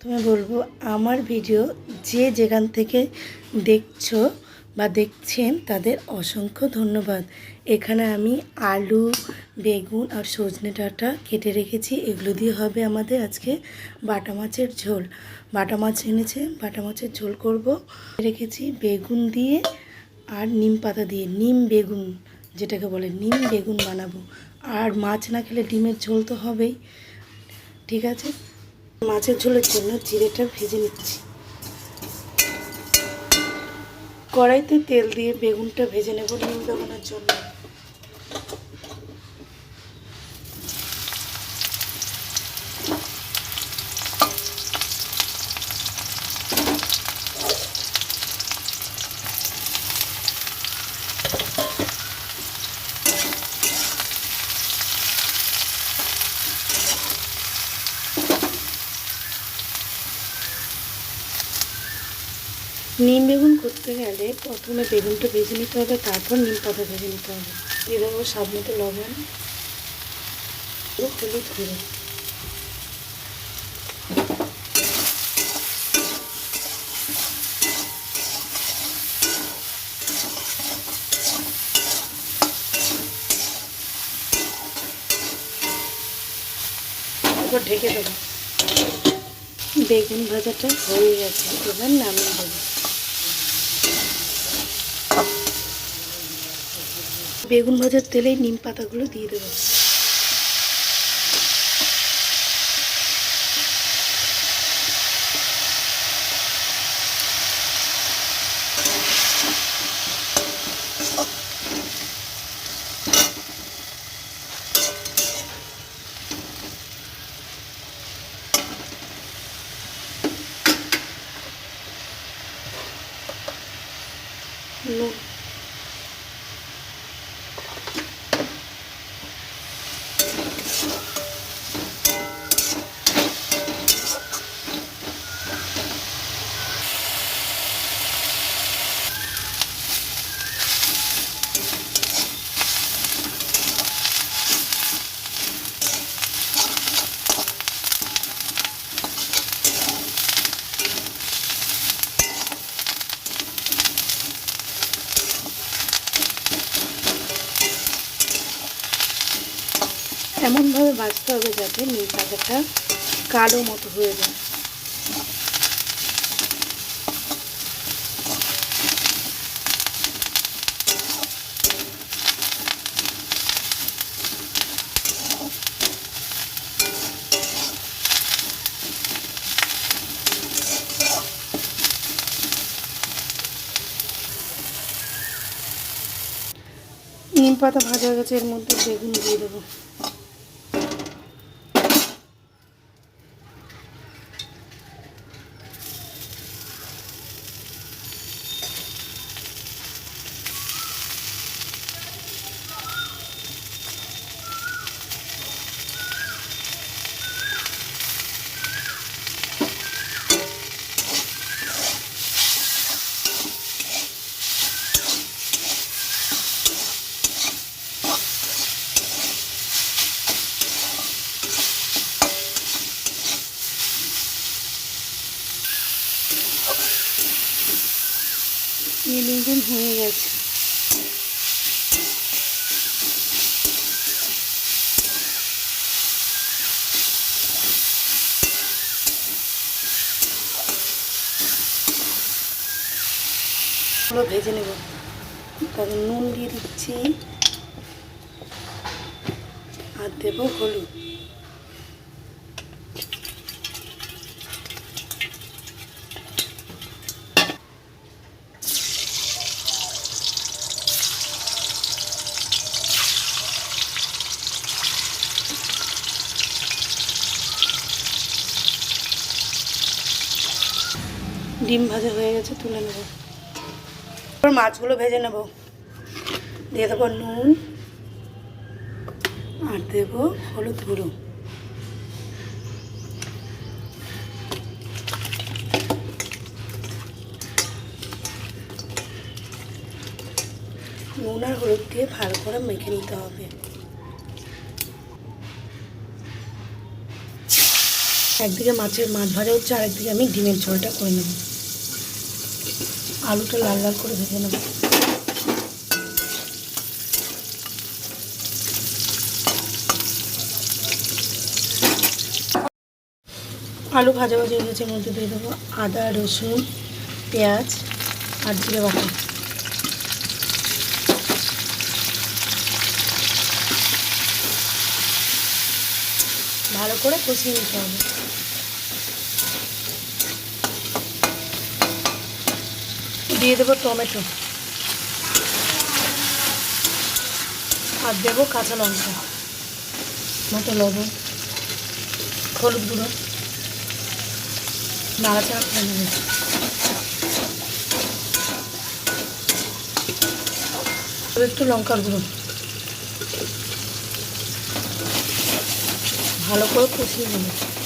তুমি বলব, আমার ভিডিও যে যেখান থেকে দেখছ বা দেখছেন, তাদের অসংখ্য ধন্যবাদ। এখানে আমি আলু, বেগুন আর সজনে ডাঁটা কেটে রেখেছি। এগুলো দিয়ে হবে আমাদের আজকে বাটা মাছের ঝোল। বাটা মাছ এনেছে, বাটা মাছের ঝোল করব। রেখেছি বেগুন দিয়ে আর নিম পাতা দিয়ে, নিম বেগুন যেটাকে বলে, নিম বেগুন বানাবো। আর মাছ না খেলে ডিমের ঝোল তো হবেই, ঠিক আছে? মাছের ঝোলের জন্য জিরেটা ভেজে নিচ্ছি। কড়াইতে তেল দিয়ে বেগুনটা ভেজে নেব নিম বেগুনের জন্য। নিম বেগুন করতে গেলে প্রথমে বেগুনটা ভেজে নিতে হবে, তারপর নিম পাতা ভেজে নিতে হবে। দিয়ে দেবো মতো লবণ ও হলুদ গুঁড়ো ঢেকে দেবো। বেগুন ভাজাটা হয়ে গেছে, এবার নামিয়ে দেবো। বেগুন ভাজার তেলেই নিম পাতাগুলো দিয়ে দেবো। নুন। এমনভাবে ভাজতে হবে যাতে নিম পাতাটা কালো মতো হয়ে যায়। নিম পাতা ভাজা গেছে, এর মধ্যে বেগুন দিয়ে দেবো। মিলিগুন হয়ে গেছে। ভেজে নেব। তারপর নুন দিয়ে দিচ্ছি। আর দেবো হলুদ। ডিম ভাজা হয়ে গেছে, তুলে নেব। এবার মাছগুলো ভেজে নেব। দিয়ে দেবো নুন আর দেবো হলুদ গুঁড়ো। নুন আর হলুদ দিয়ে ভালো করে মেখে নিতে হবে। একদিকে মাছের মাছ ভাজা হচ্ছে আর একদিকে আমি ডিমের ঝোলটা করে নেব। আলুটা লাল লাল করে ভেজে নেব। আলু ভাজা ভাজা হয়ে গেছে মধ্যে দিয়ে দেবো আদা, রসুন, পেঁয়াজ আর জিরে বাটা। ভালো করে কষিয়ে নিতে হবে। দিয়ে দেবো টমেটো। আর দেবো কাঁচা লঙ্কা। মতো লবণ, হলুদ গুঁড়ো। নাড়াচাড়া করে নেবে। একটু লঙ্কার গুঁড়ো। ভালো করে কষিয়ে নেবে।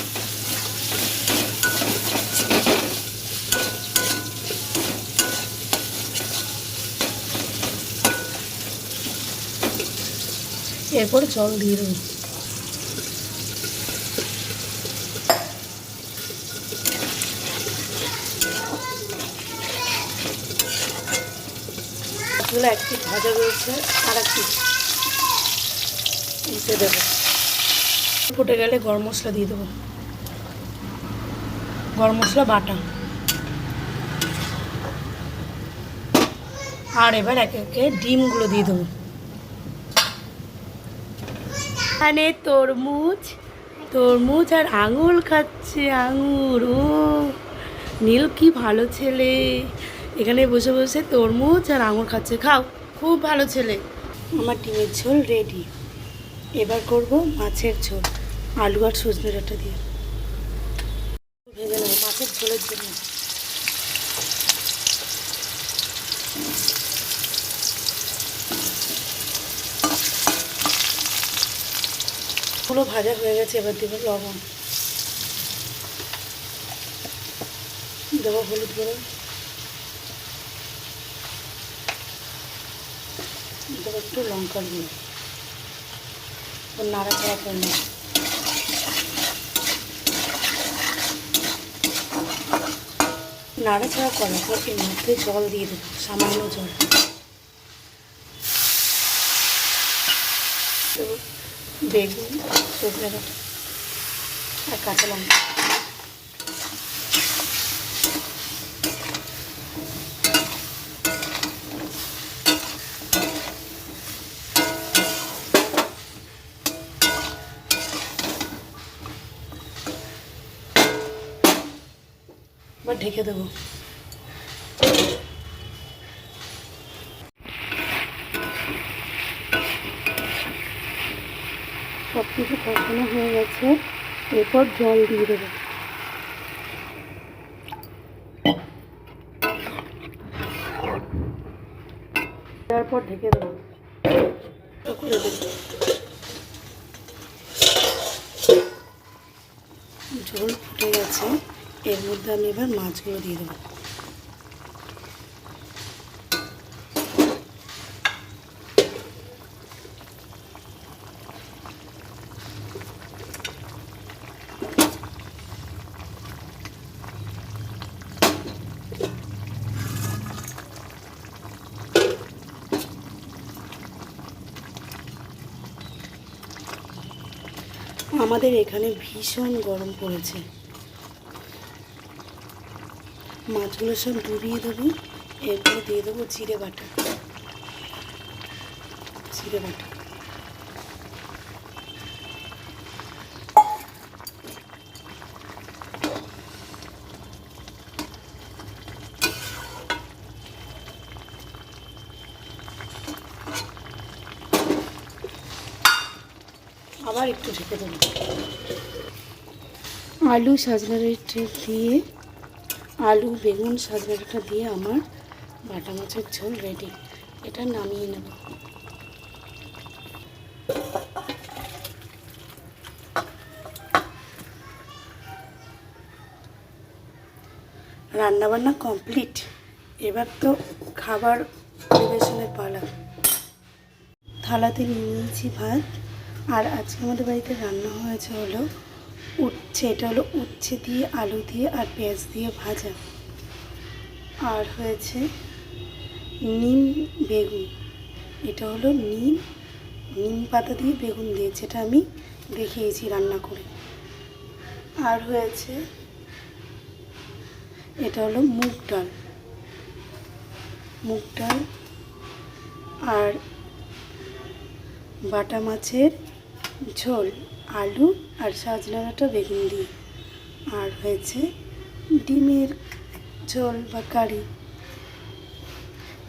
এরপর জল দিয়ে দেবো একটি ভাজা রয়েছে, আর একটি দিতে দেবো। ফুটে গেলে গরম মশলা দিয়ে দেবো। গরম মশলা, বাটা। আর এবার একে একে ডিমগুলো দিয়ে দেবো। এখানে তরমুজ তরমুজ আর আঙুর খাচ্ছে, আঙুর, ও। নীল, কি ভালো ছেলে। এখানে বসে বসে তরমুজ আর আঙুর খাচ্ছে। খাও, খুব ভালো ছেলে। আমার ডিমের ঝোল রেডি এবার করব মাছের ঝোল, আলু আর সজনে ডাঁটা দিয়ে। ভেজে নেব মাছের ঝোলের জন্য। পুরো ভাজা হয়ে গেছে, এবার দেবো লবণ। দেবো হলুদ গুঁড়ো। দেবো একটু লঙ্কার গুঁড়ো। নাড়াচাড়া করে নেব। নাড়াচাড়া করার পর এর মধ্যে জল দিয়ে দেবো, সামান্য জল। বেগুন। সজনে ডাঁটা আর কাঁচা লঙ্কা এবার ঢেকে দেবো সব কিছু কষানো হয়ে গেছে। এরপর জল দিয়ে দেবো। তারপর ঢেকে দেবো। ঝোল ফুটে গেছে। এর মধ্যে আমি এবার মাছগুলো দিয়ে দেবো। আমাদের এখানে ভীষণ গরম পড়েছে। মাছগুলো সব ডুবিয়ে দেবো, এরপরে দিয়ে দেবো জিরে বাটা। জিরে বাটা। আবার একটু ঢেকে দেবো। আলু সাজনা দিয়ে, আলু, বেগুন সাজনাটা দিয়ে আমার বাটা মাছের ঝোল রেডি এটা নামিয়ে নেব। রান্নাবান্না কমপ্লিট এবার তো খাবার পরিবেশনের পালা। থালাতে নিয়েছি ভাত। আর আজকে আমাদের বাড়িতে রান্না হয়েছে হলো উচ্ছে। এটা হলো উচ্ছে দিয়ে আলু দিয়ে আর পেঁয়াজ দিয়ে ভাজা। আর হয়েছে নিম বেগুন। এটা হলো নিম নিম পাতা দিয়ে বেগুন দিয়ে, যেটা আমি দেখিয়েছি রান্না করে। আর হয়েছে এটা হলো মুগ ডাল। মুগ ডাল আর বাটা মাছের ঝোল, আলু আর সজনা ডাঁটা বেগুন দিয়ে। আর হয়েছে ডিমের ঝোল বা কারি।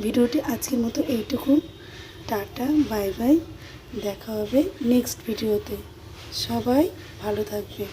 ভিডিওটি আজকের মতো এইটুকু। Tata, bye bye. দেখা হবে নেক্সট ভিডিওতে। সবাই ভালো থাকবে।